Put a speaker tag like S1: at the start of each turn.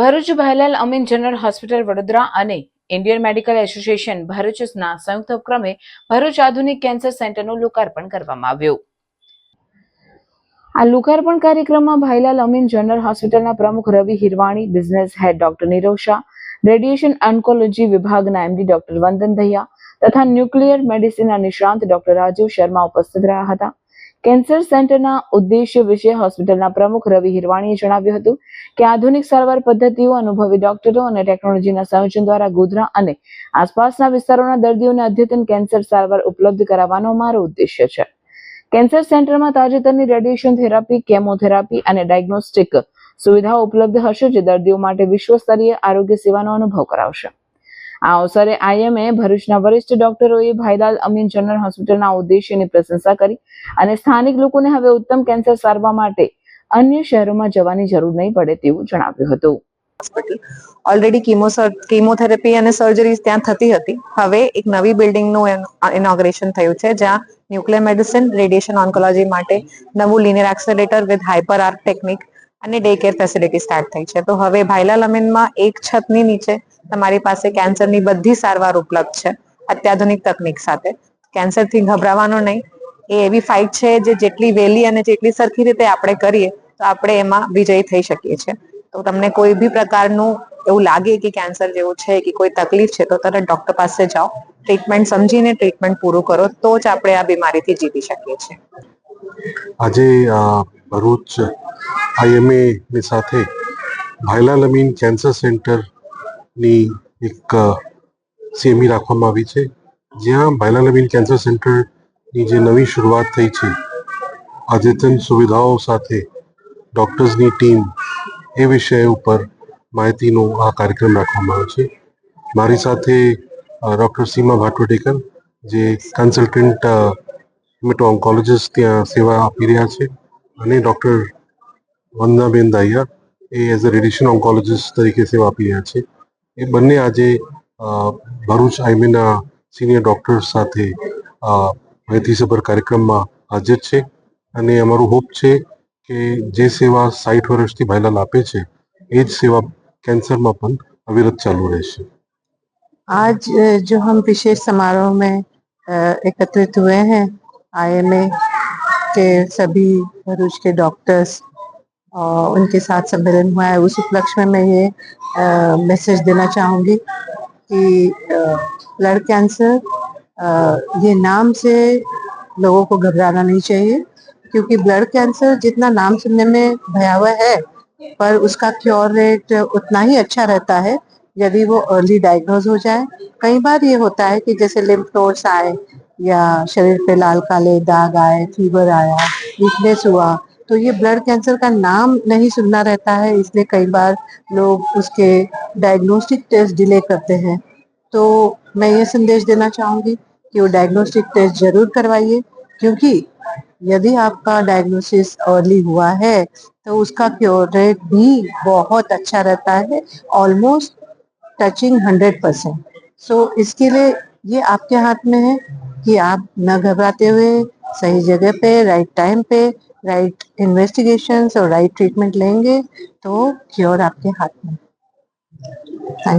S1: Bharuch Bhailal Amin general hospital Vadodara અને Indian medical association ભરૂચના સંયુક્ત ઉપક્રમે ભરૂચ આધુનિક કેન્સર સેન્ટરનું લોકાર્પણ કરવામાં આવ્યું. આ લોકાર્પણ કાર્યક્રમમાં ભાઈલાલ અમીન જનરલ હોસ્પિટલના પ્રમુખ Ravi Hirvani, business head doctor Nirav Shah radiation oncology વિભાગના એમડી ડોક્ટર વંદન દહિયા તથા ન્યુક્લિયર મેડિસિનના નિષ્ણાંત ડોક્ટર રાજીવ શર્મા ઉપસ્થિત રહ્યા હતા. કેન્સર સેન્ટરના ઉદ્દેશ્ય વિશે હોસ્પિટલના પ્રમુખ રવિ હિરવાણીએ જણાવ્યું હતું કે આધુનિક સારવાર પદ્ધતિઓ અનુભવી ડોક્ટરો અને ટેકનોલોજીના સંયોજન દ્વારા ગોધરા અને આસપાસના વિસ્તારોના દર્દીઓને અદ્યતન કેન્સર સારવાર ઉપલબ્ધ કરાવવાનો અમારો ઉદ્દેશ્ય છે. કેન્સર સેન્ટરમાં તાજેતરની રેડિયેશન થેરાપી, કેમોથેરાપી અને ડાયગ્નોસ્ટિક સુવિધાઓ ઉપલબ્ધ હશે જે દર્દીઓ માટે વિશ્વસ્તરીય આરોગ્ય સેવાનો અનુભવ કરાવશે. આ અવસરે આઈએમએ ભરૂચના વરિષ્ઠ ડોક્ટરોએ ભાઈલાલ અમીન જનરલ હોસ્પિટલના ઉદ્દેશ્યની પ્રશંસા કરી અને સ્થાનિક લોકોને હવે ઉત્તમ કેન્સર સારવાર માટે અન્ય શહેરોમાં જવાની જરૂર નહીં પડે તેવું જણાવ્યું હતું.
S2: ઓલરેડી કીમો કીમોથેરાપી અને સર્જરીઝ ત્યાં થતી હતી. હવે એક નવી બિલ્ડિંગનું ઇનોગ્રેશન થયું છે, જ્યાં ન્યુક્લિયર મેડિસિન રેડિયેશન ઓન્કોલોજી માટે નવું linear accelerator with hyper arc technique અને ડે કેર ફેસિલિટી સ્ટાર્ટ થઈ છે. તો હવે ભાઈલાલ અમીનમાં એક છતની નીચે તમારી પાસે કેન્સરની બધી સારવાર ઉપલબ્ધ છે. અત્યાધુનિક તકનીક સાથે. કેન્સરથી ગભરાવાનો નહીં. એ એવી ફાઇટ છે જે જેટલી વહેલી અને જેટલી સરખી રીતે આપણે કરીએ, તો આપણે એમાં વિજયી થઈ શકીએ છીએ. તો તમને કોઈ બી પ્રકારનું એવું લાગે કે કેન્સર જેવું છે કે કોઈ તકલીફ છે, તો તરત ડોક્ટર પાસે જાઓ. ટ્રીટમેન્ટ સમજીને ટ્રીટમેન્ટ પૂરું કરો, તો જ આપણે આ બીમારીથી જીતી શકીએ છીએ.
S3: આજે ભરૂચ આઈએમએ ની સાથે ભાઈલાલ અમીન કેન્સર સેન્ટરની એક સેમી રાખવામાં આવી છે. જ્યાં ભાઈલાલ અમીન કેન્સર સેન્ટરની જે નવી શરૂઆત થઈ છે, અદ્યતન સુવિધાઓ સાથે ડૉક્ટર્સની ટીમ એ વિષય ઉપર માહિતીનો આ કાર્યક્રમ રાખવામાં આવ્યો છે. મારી સાથે ડૉક્ટર સીમા ભાટવટેકર, જે કન્સલ્ટન્ટ હેમેટો ઓન્કોલોજીસ્ટ ત્યાં સેવા આપી રહ્યા છે, અને ડૉક્ટર વંદનાબેન દાહિયા એ એઝ અ રેડિયેશન ઓન્કોલોજીસ્ટ તરીકે સેવા આપી રહ્યા છે એ બંને આજે અ, ભરૂચ આઈમીના સિનિયર ડૉક્ટર્સ સાથે અ, માહિતીસભર કાર્યક્રમમાં હાજર છે અને અમારું હોપ છે કે જે સેવા સાઠ વર્ષથી ભાઈલાલ આપે છે એ જ સેવા કેન્સરમાં પણ અવિરત ચાલુ રહેશે
S4: आज अ, जो हम विशेष समारोह में अ, एकत्रित हुए हैं आईएमए के सभी भरूच के डॉक्टर्स और उनके साथ सम्मेलन हुआ है। उस उपलक्ष्य में मैं ये मैसेज देना चाहूँगी कि ब्लड कैंसर ये नाम से लोगों को घबराना नहीं चाहिए, क्योंकि ब्लड कैंसर जितना नाम सुनने में भयावह है, पर उसका क्योर रेट उतना ही अच्छा रहता है, यदि वो अर्ली डायग्नोज हो जाए। कई बार ये होता है कि जैसे लिम्फ नोड्स आए या शरीर पे लाल काले दाग आए फीवर आया वीकनेस हुआ तो ये ब्लड कैंसर का नाम नहीं सुनना रहता है, इसलिए कई बार लोग उसके डायग्नोस्टिक टेस्ट डिले करते हैं। तो मैं ये संदेश देना चाहूँगी कि वो डायग्नोस्टिक टेस्ट ज़रूर करवाइए, क्योंकि यदि आपका डायग्नोसिस अर्ली हुआ है तो उसका क्योर रेट भी बहुत अच्छा रहता है almost touching hundred percent so इसके लिए ये आपके हाथ में है कि आप न घबराते हुए, सही जगह पे राइट टाइम पे राइट इन्वेस्टिगेशन और राइट ट्रीटमेंट लेंगे तो क्योर आपके हाथ में थैंक